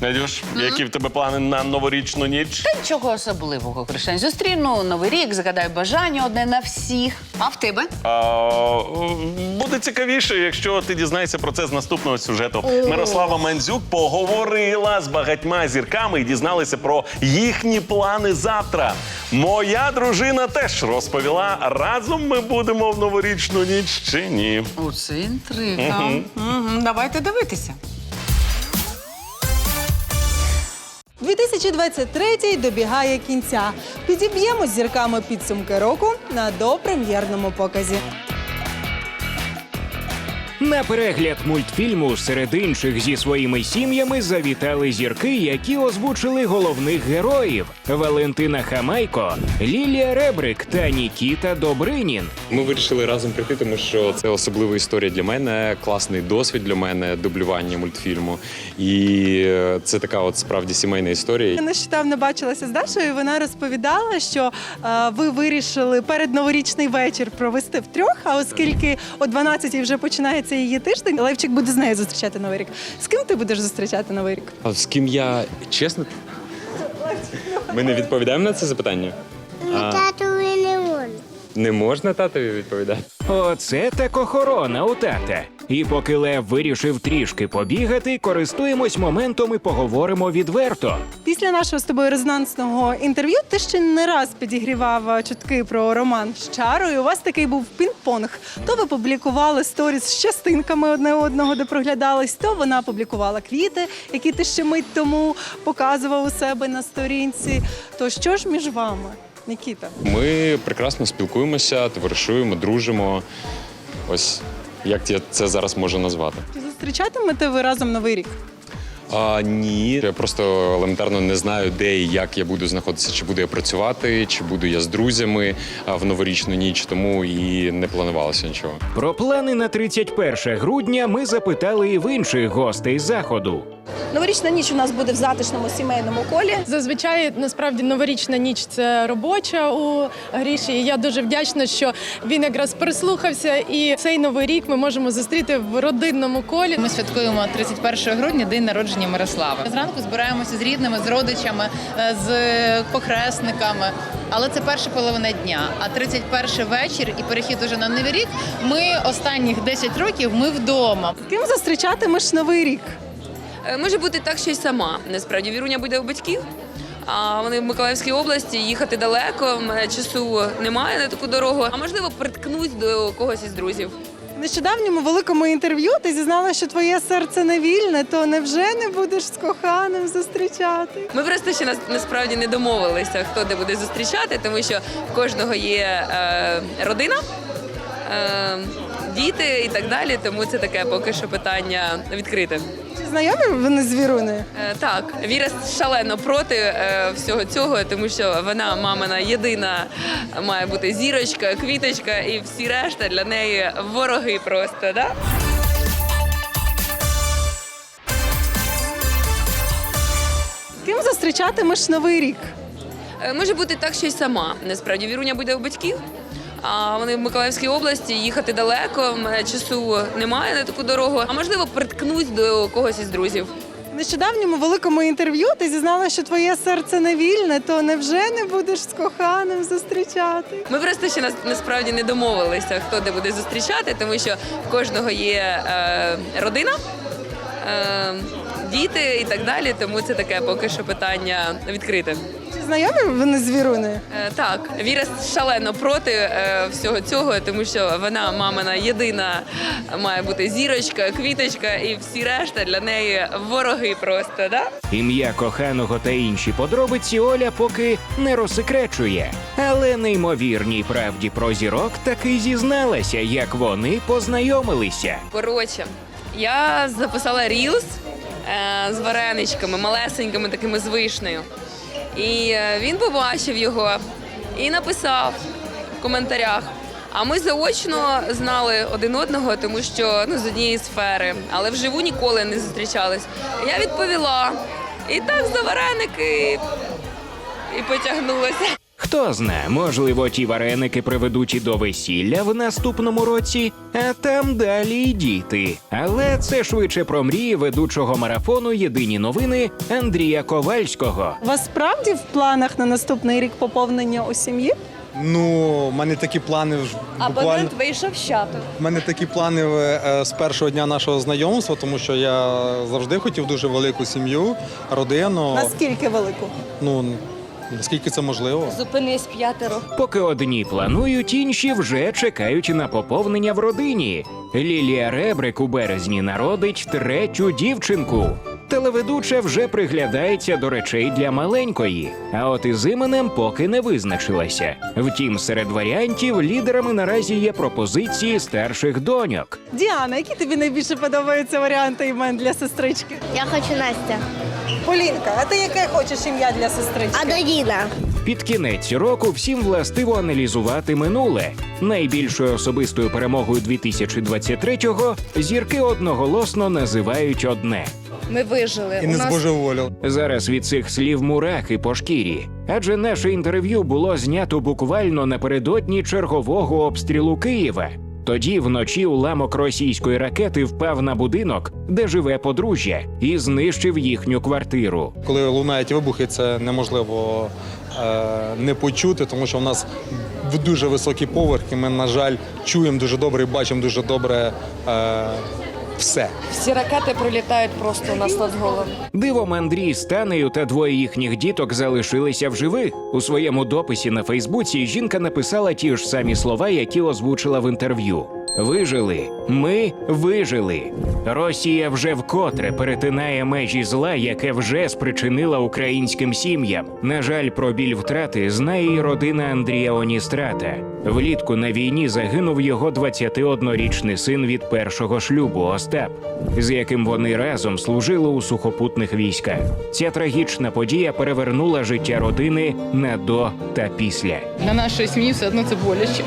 Надюш, які в тебе плани на новорічну ніч? Нічого особливого, Кришень. Зустріну новий рік, загадаю бажання одне на всіх. А в тебе? А, буде цікавіше, якщо ти дізнаєшся про це з наступного сюжету. Мирослава Мандзюк поговорила з багатьма зірками і дізналася про їхні плани завтра. Моя дружина теж розповіла, разом ми будемо в новорічну ніч чи ні. Оце інтрига. Мгм, Давайте дивитися. 2023 добігає кінця. Підіб'ємо зірками підсумки року на допрем'єрному показі. На перегляд мультфільму серед інших зі своїми сім'ями завітали зірки, які озвучили головних героїв: Валентина Хамайко, Лілія Ребрик та Нікіта Добринін. Ми вирішили разом прийти, тому що це особлива історія для мене, класний досвід для мене, дублювання мультфільму. І е, це така от справді сімейна історія. Я нещодавно бачилася з Дашою. і Вона розповідала, що е, ви вирішили перед новорічний вечір провести втрьох. А оскільки о 12-й вже починається її тиждень, Левчик буде з нею зустрічати новий рік. З ким ти будеш зустрічати новий рік? А з ким я чесно? Ми не відповідаємо на це запитання? А, Татові не можна. не можна татові відповідати? Оце так охорона у тата. І поки Лев вирішив трішки побігати, користуємось моментом і поговоримо відверто. Після нашого з тобою резонансного інтерв'ю ти ще не раз підігрівав е, чутки про роман з чарою. У вас такий був пінг-понг. То ви публікували сторіс з частинками одне одного, де проглядались, то вона публікувала квіти, які ти ще мить тому показував у себе на сторінці. То що ж між вами, Нікіта? Ми прекрасно спілкуємося, товаришуємо, дружимо. Ось як я це зараз можу назвати. Чи зустрічатимете ви разом новий рік? А, ні, я просто елементарно не знаю, де і як я буду знаходитися. Чи буду я працювати, чи буду я з друзями в новорічну ніч, тому і не планувалося нічого. Про плани на 31 грудня ми запитали і в інших гостей заходу. Новорічна ніч у нас буде в затишному сімейному колі. Зазвичай насправді новорічна ніч це робоча у Гріші. І я дуже вдячна, що він якраз прислухався. І цей новий рік ми можемо зустріти в родинному колі. Ми святкуємо 31 грудня день народження Мирослави. Зранку збираємося з рідними, з родичами, е, з похресниками. Але це перша половина дня. А 31 вечір і перехід уже на новий рік. Ми останніх 10 років ми вдома. З ким зустрічатимеш новий рік? Е, Може бути так, що й сама. Насправді Віруня буде у батьків. А вони в Миколаївській області їхати далеко. часу немає на таку дорогу. А можливо, приткнуть до когось із друзів. Нещодавньому великому інтерв'ю ти зізналася, що твоє серце не вільне, то невже не будеш з коханим зустрічати? Ми просто ще нас насправді не домовилися, хто де буде зустрічати, тому що в кожного є е, родина. Е, Діти і так далі, тому це таке поки що питання відкрите. Знайомі вони з Вірунею? Е, Так, Віра шалено проти е, всього цього, тому що вона мамина єдина має бути зірочка, квіточка і всі решта для неї вороги просто. Да? Ким зустрічатимеш новий рік? Е, Може бути так, що й сама. Насправді Віруня буде у батьків. А вони в Миколаївській області їхати далеко. в мене часу немає на таку дорогу. А можливо, приткнуть до когось із друзів. В нещодавньому великому інтерв'ю ти зізналася, що твоє серце не вільне, то невже не будеш з коханим зустрічати? Ми просто ще нас насправді не домовилися, хто де буде зустрічати, тому що в кожного є е, родина, е, діти і так далі. Тому це таке поки що питання відкрите. Знайомі вони з Вірунею? Е, так, Віра шалено проти е, всього цього, тому що вона мамина єдина має бути зірочка, квіточка і всі решта для неї вороги просто. Да? Ім'я коханого та інші подробиці Оля поки не розсекречує. Але неймовірній правді про зірок таки зізналася, як вони познайомилися. Коротше, я записала рілс е, з вареничками, малесенькими такими з вишнею. І е, він побачив його і написав в коментарях. А ми заочно знали один одного, тому що ну, з однієї сфери, але вживу ніколи не зустрічались. Я відповіла. І так за вареники і потягнулося. Хто Хто зна, можливо, ті вареники приведуть і до весілля в наступному році, а там далі й діти. Але це швидше про мрії ведучого марафону Єдині новини Андрія Ковальського. У вас справді в планах на наступний рік поповнення у сім'ї? Ну, в мене такі плани ж буквально. вийшов з чату. В мене такі плани е, з першого дня нашого знайомства, тому що я завжди хотів дуже велику сім'ю, родину. Наскільки велику? Ну наскільки це можливо. Зупинись п'ятеро. Поки одні планують, інші вже чекають на поповнення в родині. Лілія Ребрик у березні народить третю дівчинку. Телеведуча вже приглядається до речей для маленької, а от із іменем поки не визначилася. Втім, серед варіантів лідерами наразі є пропозиції старших доньок. Діана, які тобі найбільше подобаються варіанти імен для сестрички? Я хочу Настя. Полінка, а ти яке хочеш ім'я для сестрички? Аделіна. Під кінець року всім властиво аналізувати минуле. Найбільшою особистою перемогою 2023-го зірки одноголосно називають одне. Ми вижили. І не збожеволів. Зараз від цих слів мурахи по шкірі. Адже наше інтерв'ю було знято буквально напередодні чергового обстрілу Києва. Тоді вночі уламок російської ракети впав на будинок, де живе подружжя, і знищив їхню квартиру. Коли лунають вибухи, це неможливо е, не почути, тому що в нас дуже високі поверхи. Ми, на жаль, чуємо дуже добре і бачимо дуже добре е, все. Всі ракети прилітають просто у нас над головами. Дивом Андрій з Танею та двоє їхніх діток залишилися в живих. У своєму дописі на Фейсбуці жінка написала ті ж самі слова, які озвучила в інтерв'ю. Вижили, ми вижили. Росія вже вкотре перетинає межі зла, яке вже спричинила українським сім'ям. На жаль, про біль втрати знає і родина Андрія Оністрата. Влітку на війні загинув його 21-річний син від першого шлюбу Остап, з яким вони разом служили у сухопутних військах. Ця трагічна подія перевернула життя родини на до та після. На нашій сім'ї все одно це боляче.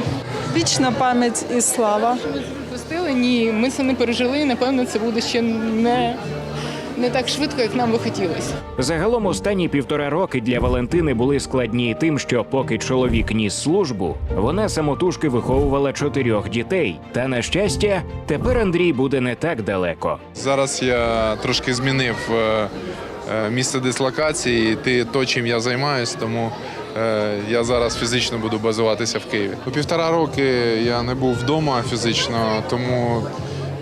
Вічна пам'ять і слава. Пустили, ні, ми це не пережили. Напевно, це буде ще не, не так швидко, як нам би хотілося. Загалом останні півтора роки для Валентини були складні тим, що поки чоловік ніс службу, вона самотужки виховувала чотирьох дітей. Та на щастя, тепер Андрій буде не так далеко. Зараз я трошки змінив е, е, місце дислокації, ти то, чим я займаюся, тому я зараз фізично буду базуватися в Києві. У півтора роки я не був вдома фізично, тому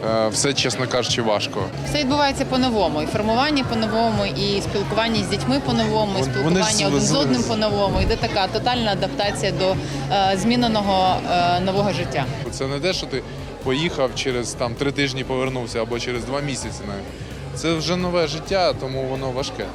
е, все, чесно кажучи, важко. Все відбувається по-новому. І формування по-новому, і спілкування з дітьми по-новому, і Вон- вони спілкування один з одним по-новому. Йде така тотальна адаптація до е, зміненого е, нового життя. Це не те, що ти поїхав через там три тижні повернувся або через два місяці. навіть. Це вже нове життя, тому воно важке.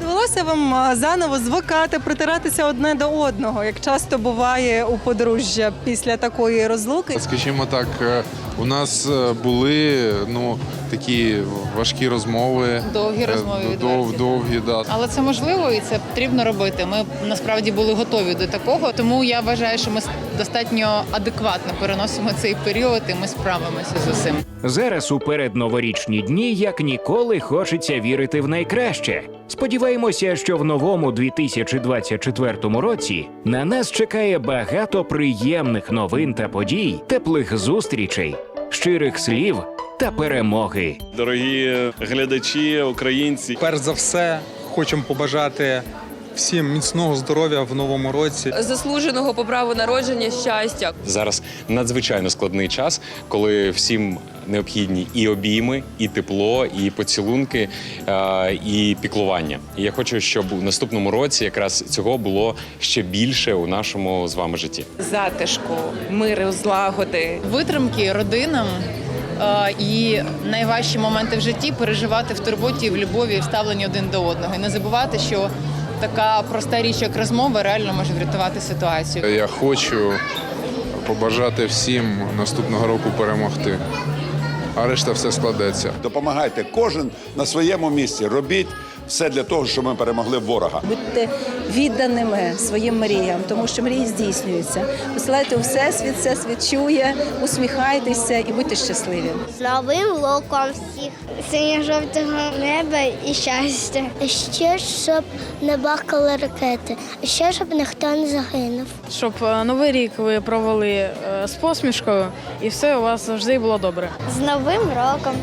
Довелося вам заново звикати, притиратися одне до одного, як часто буває у подружжя після такої розлуки? Скажімо так, е, у нас е, були ну такі важкі розмови. Довгі Е, розмови дов- відверті. довгі, да. Але це можливо і це потрібно робити. Ми насправді були готові до такого, тому я вважаю, що ми достатньо адекватно переносимо цей період, і ми справимося з усім. Зараз у передноворічні дні як ніколи хочеться вірити в найкраще. Сподіваємося, що в новому 2024 році на нас чекає багато приємних новин та подій, теплих зустрічей, щирих слів та перемоги. Дорогі глядачі, українці, Перш за все, хочемо побажати всім міцного здоров'я в новому році. Заслуженого по праву народження щастя. Зараз надзвичайно складний час, коли всім необхідні і обійми, і тепло, і поцілунки, і піклування. І я хочу, щоб у наступному році якраз цього було ще більше у нашому з вами житті. Затишку, миру, злагоди. Витримки родинам. І найважчі моменти в житті переживати в турботі, в любові, в ставленні один до одного. І не забувати, що така проста річ, як розмова, реально може врятувати ситуацію. Я хочу побажати всім наступного року перемогти. А решта все складеться. Допомагайте кожен на своєму місці. Робіть все для того, щоб ми перемогли ворога. Будьте відданими своїм мріям, тому що мрії здійснюються. Посилайте у всесвіт, всесвіт чує, усміхайтеся і будьте щасливі. З новим роком всіх синьо-жовтого неба і щастя. Ще щоб не бахкали ракети, ще щоб ніхто не загинув. Щоб е, новий рік ви провели е, з посмішкою і все у вас завжди було добре. З новим роком.